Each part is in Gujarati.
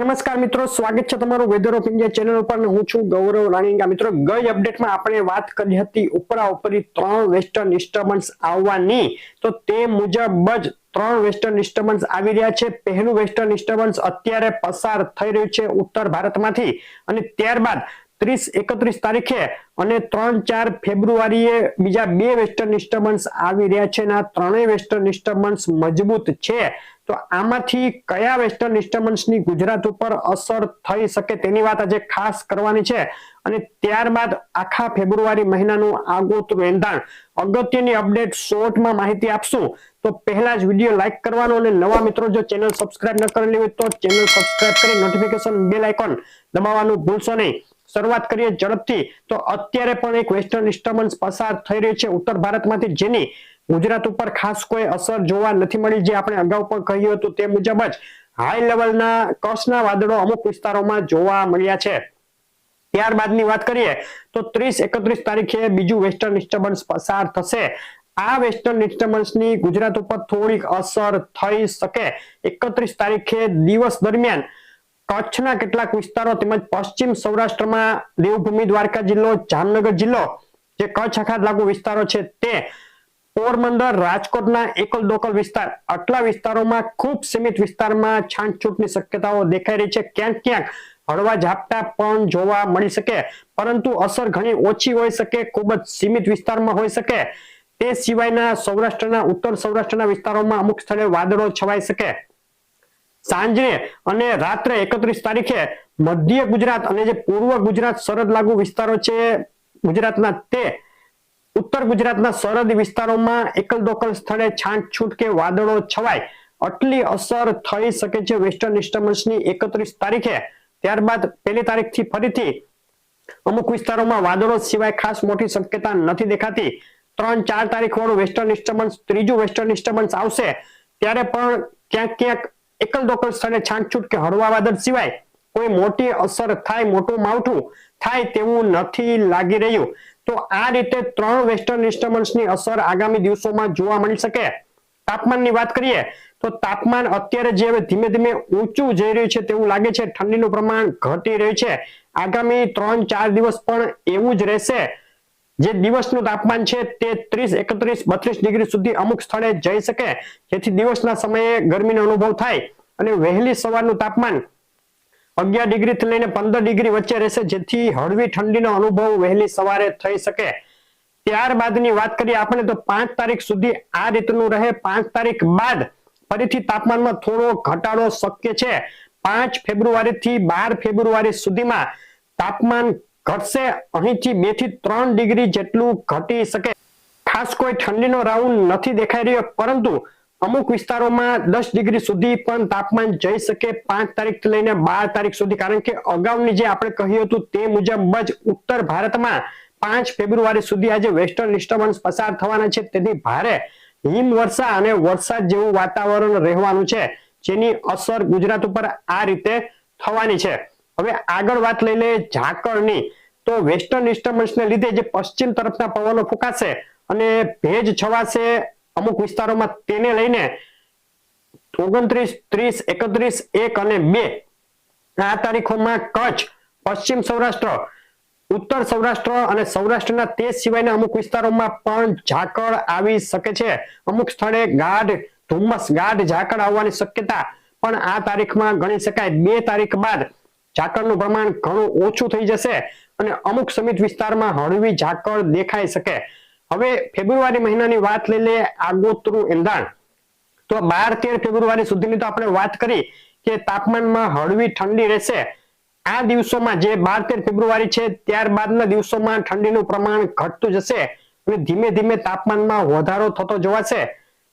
નમસ્કાર મિત્રો, સ્વાગત છે તમારું વેધર ઓફ ઇન્ડિયા ચેનલ ઉપર હું છું ગૌરવ રાણીંગા. મિત્રો, ગઈ અપડેટમાં આપણે વાત કરી હતી ઉપરા ઉપરી ત્રણ વેસ્ટર્ન ડિસ્ટર્બન્સ આવવાની. તો તે મુજબ જ ત્રણ વેસ્ટર્ન ડિસ્ટર્બન્સ આવી રહ્યા છે. પહેલું વેસ્ટર્ન ડિસ્ટર્બન્સ અત્યારે પસાર થઈ રહ્યું છે ઉત્તર ભારતમાંથી. અને ત્યારબાદ ત્રીસ, એકત્રીસ તારીખે અને ત્રણ, ચાર ફેબ્રુઆરીએ બીજા બે વેસ્ટર્ન ડિસ્ટર્બન્સ આવી રહ્યા છે અને ત્રણેય વેસ્ટર્ન ડિસ્ટર્બન્સ મજબૂત છે. તો આમાંથી કયા વેસ્ટર્ન ડિસ્ટર્બન્સની ગુજરાત ઉપર અસર થઈ શકે તેની વાત આજે ખાસ કરવાની છે અને ત્યારબાદ આખા ફેબ્રુઆરી મહિનાનું આગોતરું એંધાણ. અગત્યની અપડેટ શોર્ટમાં માહિતી આપશું. તો પહેલા જ વીડિયો લાઈક કરવાનો અને નવા મિત્રો જો ચેનલ સબસ્ક્રાઇબ ન કરેલી હોય તો ચેનલ સબસ્ક્રાઇબ કરી નોટિફિકેશન બેલ આઇકોન દબાવવાનું ભૂલશો નહીં. શરૂઆત કરીએ ઝડપથી. તો અત્યારે પણ એક વેસ્ટર્ન ડિસ્ટર્બન્સ પસાર થઈ રહ્યું છે ઉત્તર ભારતમાંથી, જેની ગુજરાત ઉપર ખાસ કોઈ અસર જોવા નથી મળી, જે આપણે અગાઉ પણ કહ્યું હતું તે મુજબ જ હાઈ લેવલના કચ્છના વાદળો અમુક વિસ્તારોમાં જોવા મળ્યા છે. ત્યારબાદની વાત કરીએ તો ત્રીસ એકત્રીસ તારીખે બીજું વેસ્ટર્ન ડિસ્ટર્બન્સ પસાર થશે. આ વેસ્ટર્ન ડિસ્ટર્બન્સની ગુજરાત ઉપર થોડીક અસર થઈ શકે. એકત્રીસ તારીખે દિવસ દરમિયાન કચ્છના કેટલાક વિસ્તારો તેમજ પશ્ચિમ સૌરાષ્ટ્રમાં દેવભૂમિ, દ્વારકા જિલ્લો, જામનગર જિલ્લો જે કચ્છ અખાત લાગુ વિસ્તારો છે તે પોરબંદર, રાજકોટના એકલ દોકલ વિસ્તાર આટલા વિસ્તારોમાં ખૂબ સીમિત વિસ્તારમાં છાંટછૂટની શક્યતાઓ દેખાઈ રહી છે. ક્યાંક ક્યાંક હળવા ઝાપટા પણ જોવા મળી શકે, પરંતુ અસર ઘણી ઓછી હોઈ શકે, ખૂબ જ સીમિત વિસ્તારમાં હોઈ શકે. તે સિવાયના સૌરાષ્ટ્રના, ઉત્તર સૌરાષ્ટ્રના વિસ્તારોમાં અમુક સ્થળે વાદળો છવાઈ શકે. સાંજે અને રાત્રે એકત્રીસ તારીખે મધ્ય ગુજરાત અને જે પૂર્વ ગુજરાત સરહદ લાગુ વિસ્તારો છે ગુજરાતના તે ઉત્તર ગુજરાતના સરહદી વિસ્તારોમાં એકલ દોકલ સ્થળે છાંટછૂટ કે વાદળો છવાય આટલી અસર થઈ શકે છે વેસ્ટર્ન ડિસ્ટર્બન્સની એકત્રીસ તારીખે. ત્યારબાદ પહેલી તારીખથી ફરીથી અમુક વિસ્તારોમાં વાદળો સિવાય ખાસ મોટી શક્યતા નથી દેખાતી. ત્રણ ચાર તારીખ વાળું વેસ્ટર્ન ડિસ્ટર્બન્સ ત્રીજું વેસ્ટર્ન ડિસ્ટર્બન્સ આવશે. ત્યારે પણ ક્યાંક ક્યાંક એકલ દોકલ સ્થળે છાંટછૂટ કે હળવા વાદળ સિવાય કોઈ મોટી અસર થાય મોટું માવઠું થાય તેવું નથી લાગી રહ્યું. તો આ રીતે ત્રણ વેસ્ટર્ન ડિસ્ટર્બન્સની અસર આગામી દિવસોમાં જોવા મળી શકે. તાપમાનની વાત કરીએ, તો તાપમાન અત્યારે જે ધીમે ધીમે ઊંચું જઈ રહ્યું છે તેવું લાગે છે. ઠંડીનું પ્રમાણ ઘટી રહ્યું છે. આગામી ત્રણ ચાર દિવસ પણ એવું જ રહેશે. જે દિવસનું તાપમાન છે તે ત્રીસ, એકત્રીસ, બત્રીસ ડિગ્રી સુધી અમુક સ્થળે જઈ શકે. જેથી દિવસના સમયે ગરમીનો અનુભવ થાય અને વહેલી સવારનું તાપમાન અગિયાર ડિગ્રી થી લઈને પંદર ડિગ્રી વચ્ચે રહેશે, જેથી હળવી ઠંડીનો અનુભવ વહેલી સવારે થઈ શકે. ત્યારબાદની વાત કરીએ આપણે તો પાંચ તારીખ સુધી આ રીતનું રહે. પાંચ તારીખ બાદ ફરીથી તાપમાનમાં થોડો ઘટાડો શક્ય છે. પાંચ ફેબ્રુઆરી થી બાર ફેબ્રુઆરી સુધીમાં તાપમાન ઘટશે. અહીંથી બેથી ત્રણ ડિગ્રી જેટલું ઘટી શકે. ખાસ કોઈ ઠંડીનો રાઉન્ડ નથી દેખાઈ રહ્યો, પરંતુ અમુક વિસ્તારોમાં દસ ડિગ્રી સુધી પણ તાપમાન જઈ શકે પાંચ તારીખ લઈને બાર તારીખ સુધી. કારણ કે અગાઉની જે આપણે કહ્યું હતું તે મુજબ જ ઉત્તર ભારતમાં પાંચ ફેબ્રુઆરી સુધી આજે વેસ્ટર્ન ડિસ્ટર્બન્સ પસાર થવાના છે. તેથી ભારે હિમવર્ષા અને વરસાદ જેવું વાતાવરણ રહેવાનું છે, જેની અસર ગુજરાત ઉપર આ રીતે થવાની છે. હવે આગળ વાત લઈ લે ઝાકળની. તો વેસ્ટર્ન ડિસ્ટર્બન્સને લીધે જે પશ્ચિમ તરફના પવનો ફૂંકાશે અને ભેજ છવાશે અમુક વિસ્તારોમાં તેને લઈને ઓગણત્રીસ, ત્રીસ, એકત્રીસ, એક અને બે. આ તારીખોમાં કચ્છ, પશ્ચિમ સૌરાષ્ટ્ર, ઉત્તર સૌરાષ્ટ્ર અને સૌરાષ્ટ્રના તે સિવાયના અમુક વિસ્તારોમાં પણ ઝાકળ આવી શકે છે. અમુક સ્થળે ગાઢ, ધુમ્મસ ગાઢ ઝાકળ આવવાની શક્યતા પણ આ તારીખમાં ગણી શકાય. બે તારીખ બાદ ઝાકળનું પ્રમાણ ઘણું ઓછું થઈ જશે અને અમુક સમિત વિસ્તારમાં હળવી ઝાકળ દેખાઈ શકે. હવે ફેબ્રુઆરી મહિનાની વાત લઈ લે આગોતરું એંધાણ. તો બાર તેર ફેબ્રુઆરી સુધીની તો આપણે વાત કરી કે તાપમાનમાં હળવી ઠંડી રહેશે. આ દિવસોમાં જે બાર તેર ફેબ્રુઆરી છે, ત્યારબાદના દિવસોમાં ઠંડીનું પ્રમાણ ઘટતું જશે અને ધીમે ધીમે તાપમાનમાં વધારો થતો જોવાશે.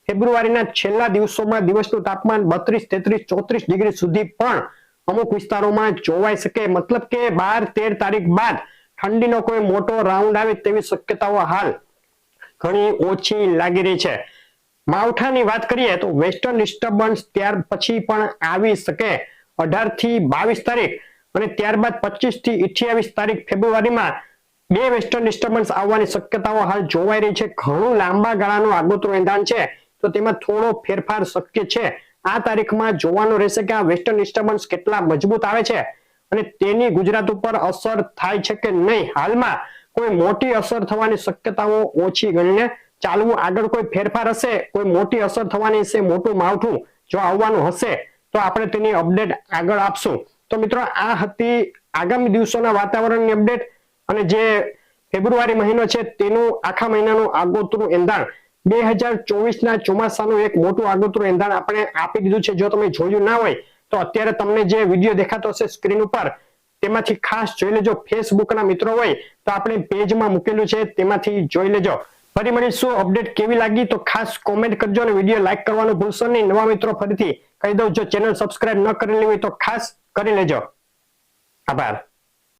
ફેબ્રુઆરીના છેલ્લા દિવસોમાં દિવસનું તાપમાન બત્રીસ, તેત્રીસ, ચોત્રીસ ડિગ્રી સુધી પણ અમુક વિસ્તારોમાં જોવાઈ શકે. મતલબ કે બાર તેર તારીખ બાદ ઠંડીનો કોઈ મોટો રાઉન્ડ આવે તેવી શક્યતાઓ હાલ ઘણી ઓછી લાગી રહી છે. માવઠાની વાત કરીએ તો વેસ્ટર્ન ડિસ્ટર્બન્સ ત્યાર પછી પણ આવી શકે. અઢારથી બાવીસ તારીખ અને ત્યારબાદ પચીસથી અઠ્યાવીસ તારીખ ફેબ્રુઆરીમાં બે વેસ્ટર્ન ડિસ્ટર્બન્સ આવવાની શક્યતાઓ હાલ જોવાઈ રહી છે. ઘણું લાંબા ગાળાનું આગોતરું એંધાણ છે. તો તેમાં થોડો ફેરફાર શક્ય છે. આ તારીખમાં જોવાનું રહેશે કે આ વેસ્ટર્ન ડિસ્ટર્બન્સ કેટલા મજબૂત આવે છે અને તેની ગુજરાત ઉપર અસર થાય છે કે નહીં. હાલમાં કોઈ મોટી અસર થવાની શક્યતાઓ ઓછી ગણીને ચાલવું આગળ કોઈ ફેરફાર હશે? કોઈ મોટી અસર થવાની છે મોટું માવઠું જો આવવાનું હશે, તો આપણે તેની અપડેટ આગળ આપશું. તો મિત્રો, આ હતી આગામી દિવસોના વાતાવરણની અપડેટ અને જે ફેબ્રુઆરી મહિનો છે, તેનું આખા મહિનાનું આગોતરું એંધાણ. બે હજાર ચોવીસના ચોમાસાનું એક મોટું આગોતરું એંધાણ આપણે આપી દીધું છે. જો તમે જોયું ના હોય, તો અત્યારે તમને જે વીડિયો દેખાતો હશે સ્ક્રીન ઉપર, તેમાંથી ખાસ જોઈ લેજો. ફેસબુકના મિત્રો હોય, તો આપણે પેજમાં મૂકેલું છે, તેમાંથી જોઈ લેજો. ફરી મળીશું. અપડેટ કેવી લાગી તો ખાસ કોમેન્ટ કરજો અને વીડિયો લાઈક કરવાનું ભૂલશો નહીં. નવા મિત્રો ફરીથી કહી દઉં, જો ચેનલ સબસ્ક્રાઇબ ન કરેલી હોય તો ખાસ કરી લેજો. આભાર.